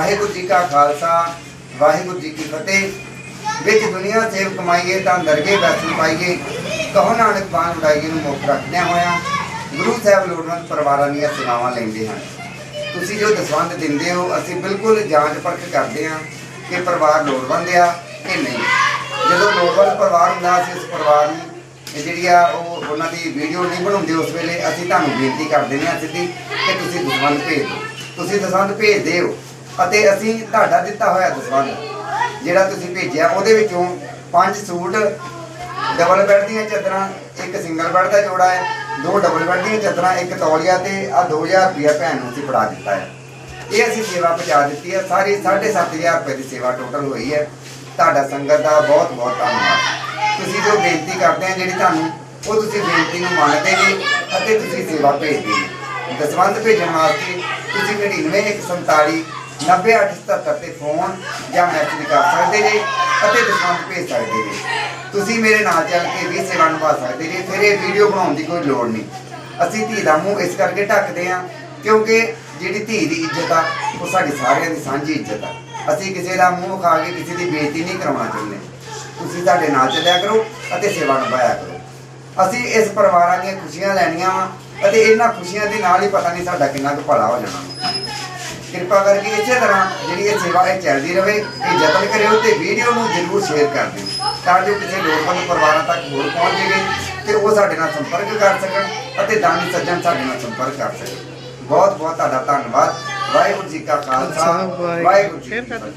ਵਾਹਿਗੁਰੂ ਜੀ ਕਾ ਖਾਲਸਾ, ਵਾਹਿਗੁਰੂ ਜੀ ਕੀ ਫਤਿਹ। ਵਿੱਚ ਦੁਨੀਆ ਸੇਵ ਕਮਾਈਏ ਤਾਂ ਦਰਗੇ ਦਰਸ਼ਨ ਪਾਈਏ। ਕਹੋ ਨਾਨਕ ਬਾਣ ਉਡਾਈਏ ਨੂੰ ਮੁੱਖ ਰੱਖਦਿਆਂ ਹੋਇਆਂ, ਗੁਰੂ ਸਾਹਿਬ ਲੋੜਵੰਦ ਪਰਿਵਾਰਾਂ ਦੀਆਂ ਸੇਵਾਵਾਂ ਲੈਂਦੇ ਹਨ। ਤੁਸੀਂ ਜੋ ਦਸਵੰਧ ਦਿੰਦੇ ਹੋ, ਅਸੀਂ ਬਿਲਕੁਲ ਜਾਂਚ ਪਰਖ ਕਰਦੇ ਹਾਂ ਕਿ ਪਰਿਵਾਰ ਲੋੜਵੰਦ ਆ ਕਿ ਨਹੀਂ। ਜਦੋਂ ਲੋੜਵੰਦ ਪਰਿਵਾਰ ਹੁੰਦਾ, ਅਸੀਂ ਉਸ ਪਰਿਵਾਰ ਨੂੰ ਇਹ ਜਿਹੜੀ ਆ, ਉਹ ਉਹਨਾਂ ਦੀ ਵੀਡੀਓ ਨਹੀਂ ਬਣਾਉਂਦੇ ਉਸ ਵੇਲੇ, ਅਸੀਂ ਤੁਹਾਨੂੰ ਬੇਨਤੀ ਕਰ ਦਿੰਦੇ ਹਾਂ ਸਿੱਧੀ ਕਿ ਤੁਸੀਂ ਦਸਵੰਧ ਭੇਜ ਦਿਓ। ਤੁਸੀਂ ਦਸਵੰਧ ਭੇਜਦੇ ਹੋ। ਅਤੇ ਅਸੀਂ ਤੁਹਾਡਾ ਦਿੱਤਾ ਹੋਇਆ ਦਸਵੰਧ, ਜਿਹੜਾ ਤੁਸੀਂ ਭੇਜਿਆ, ਉਹਦੇ ਵਿੱਚੋਂ ਪੰਜ ਸੂਟ ਡਬਲ ਬੈੱਡ ਦੀਆਂ ਚਾਦਰਾਂ, ਇੱਕ ਸਿੰਗਲ ਬੈੱਡ ਦਾ ਜੋੜਾ ਹੈ, ਦੋ ਡਬਲ ਬੈੱਡ ਦੀਆਂ ਚਾਦਰਾਂ, ਇੱਕ ਤੌਲੀਆ ਤੇ ਆ 2000 ਰੁਪਇਆ ਭੈਣ ਨੂੰ ਅਸੀਂ ਫੜਾ ਦਿੱਤਾ ਹੈ। ਇਹ ਅਸੀਂ ਸੇਵਾ ਪਹੁੰਚਾ ਦਿੱਤੀ ਹੈ, ਸਾਰੀ 7500 ਰੁਪਏ ਦੀ ਸੇਵਾ ਟੋਟਲ ਹੋਈ ਹੈ। ਤੁਹਾਡਾ ਸੰਗਤ ਦਾ ਬਹੁਤ ਬਹੁਤ ਧੰਨਵਾਦ। ਤੁਸੀਂ ਜੋ ਬੇਨਤੀ ਕਰਦੇ ਆ ਜਿਹੜੀ ਤੁਹਾਨੂੰ ਉਹ ਤੁਸੀਂ ਬੇਨਤੀ ਨੂੰ ਮੰਨਦੇ ਨੇ ਅਤੇ ਤੁਸੀਂ ਸੇਵਾ ਭੇਜਦੇ ਨੇ। ਦਸਵੰਧ ਭੇਜਣ ਵਾਸਤੇ ਤੁਸੀਂ 99147 90877 ਤੇ ਫੋਨ ਜਾਂ ਮੈਸੇਜ ਕਰ ਸਕਦੇ ਜੇ ਅਤੇ ਦਸਵੰਧ ਭੇਜ ਸਕਦੇ ਜੇ। ਤੁਸੀਂ ਮੇਰੇ ਨਾਲ ਚੱਲ ਕੇ ਵੀ ਸੇਵਾ ਨਿਭਾ ਸਕਦੇ ਜੇ, ਫਿਰ ਇਹ ਵੀਡੀਓ ਬਣਾਉਣ ਦੀ ਕੋਈ ਲੋੜ ਨਹੀਂ। ਅਸੀਂ ਧੀ ਦਾ ਮੂੰਹ ਇਸ ਕਰਕੇ ਢੱਕਦੇ ਹਾਂ ਕਿਉਂਕਿ ਜਿਹੜੀ ਧੀ ਦੀ ਇੱਜ਼ਤ ਆ, ਉਹ ਸਾਡੀ ਸਾਰਿਆਂ ਦੀ ਸਾਂਝੀ ਇੱਜ਼ਤ ਆ। ਅਸੀਂ ਕਿਸੇ ਦਾ ਮੂੰਹ ਖਾ ਕੇ ਕਿਸੇ ਦੀ ਬੇਇੱਜ਼ਤੀ ਨਹੀਂ ਕਰਵਾਉਣਾ ਚਾਹੁੰਦੇ। ਤੁਸੀਂ ਸਾਡੇ ਨਾਲ ਚੱਲਿਆ ਕਰੋ ਅਤੇ ਸੇਵਾ ਨਿਭਾਇਆ ਕਰੋ। ਅਸੀਂ ਇਸ ਪਰਿਵਾਰਾਂ ਦੀਆਂ ਖੁਸ਼ੀਆਂ ਲੈਣੀਆਂ ਵਾ ਅਤੇ ਇਹਨਾਂ ਖੁਸ਼ੀਆਂ ਦੇ ਨਾਲ ਹੀ ਪਤਾ ਨਹੀਂ ਸਾਡਾ ਕਿੰਨਾ ਕੁ ਭਲਾ ਹੋ ਜਾਣਾ। ਕਿਰਪਾ ਕਰਕੇ ਇਸੇ ਤਰ੍ਹਾਂ ਜਿਹੜੀ ਇਹ ਸੇਵਾ ਇਹ ਚੱਲਦੀ ਰਹੇ ਇਹ ਯਤਨ ਕਰਿਓ ਤੇ ਵੀਡੀਓ ਨੂੰ ਜ਼ਰੂਰ ਸ਼ੇਅਰ ਕਰ ਦਿਓ ਤਾਂ ਜੋ ਕਿਸੇ ਲੋੜਵੰਦ ਪਰਿਵਾਰਾਂ ਤੱਕ ਹੋਰ ਪਹੁੰਚ ਜਾਵੇ ਤੇ ਉਹ ਸਾਡੇ ਨਾਲ ਸੰਪਰਕ ਕਰ ਸਕਣ ਅਤੇ ਦਾਨੀ ਸੱਜਣ ਸਾਡੇ ਨਾਲ ਸੰਪਰਕ ਕਰ ਸਕਣ। ਬਹੁਤ ਬਹੁਤ ਤੁਹਾਡਾ ਧੰਨਵਾਦ ਵਾਹਿਗੁਰੂ ਜੀ ਕਾ ਖਾਲਸਾ ਵਾਹਿਗੁਰੂ ਜੀ ਕੀ ਫਤਿਹ।